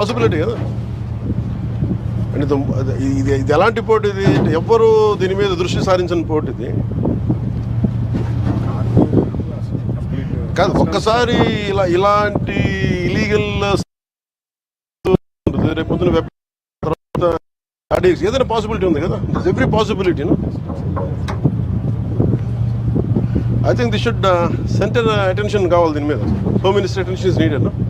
Possibility కదా. అంటే ఇది- ఇది ఇది ఎలాంటి పోటీ ఇది? ఎవ్వరు దీని మీద దృష్టి సారించిన పోటీ ఇది. కాదు ఒక్కసారి ఇలా ఇలాంటి ఇలీగల్ రేపు వెబ్ తర్వాత ఏదైనా పాసిబిలిటీ ఉంది కదా? Every possibility I think the should centre attention కావాలి దీని మీద. Home minister attention is needed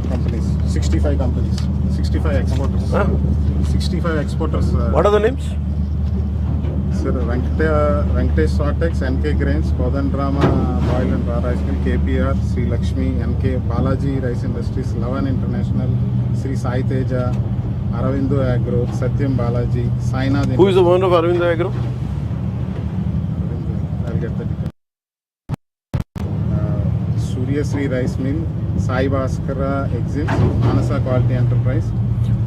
companies sixty five companies sixty five exporters sixty five exporters what are the names sir Venkata Venkatesh Satex NK grains Kodandarama boil and raw rice mill KPR Sri Lakshmi NK Balaji rice industries Lavan international Sri Sai Teja Aurobindo agro Satyam Balaji Sainath who is the owner of Aravind agro I'll get the Sai Bhaskar exit Manasa quality enterprise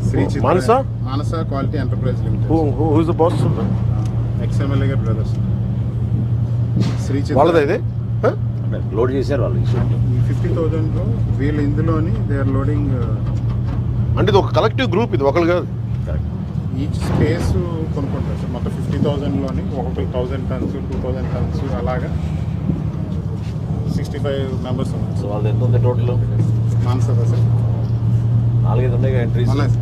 Shri Manasa? Manasa quality enterprise limited ex MLA గారు brothers Shri load చేశారు వాళ్ళు ఈ fifty thousand వీళ్ళు ఇందులోని they are loading అంటే ఒక collective group ఇది ఒకళ్ళు కాదు. ఈచ్ స్పేస్ కొనుక్కుంటారు సార్. మొత్తం ఫిఫ్టీ థౌజండ్లోని ఒకటి thousand tons two thousand tons అలాగా. సిక్స్టీ ఫైవ్ మెంబర్స్ ఉన్నారు సో వాళ్ళది ఎంత ఉంది టోటల్ మానస సార్ నాలుగైదు ఉన్నాయి ఎంట్రీస్ ఉన్నాయి.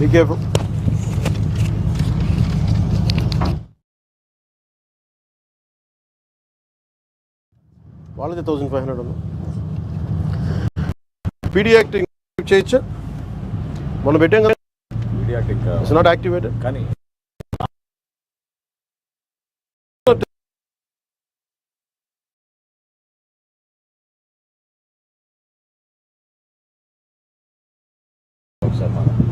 Be careful. వాళ్ళది థౌజండ్ ఫైవ్ హండ్రెడ్ ఉన్నా పీడీ యాక్టింగ్ చేయొచ్చా? మనం పెట్టాం కదా. ఇట్స్ నాట్ యాక్టివేటెడ్ కానీ ఒకసారి మనం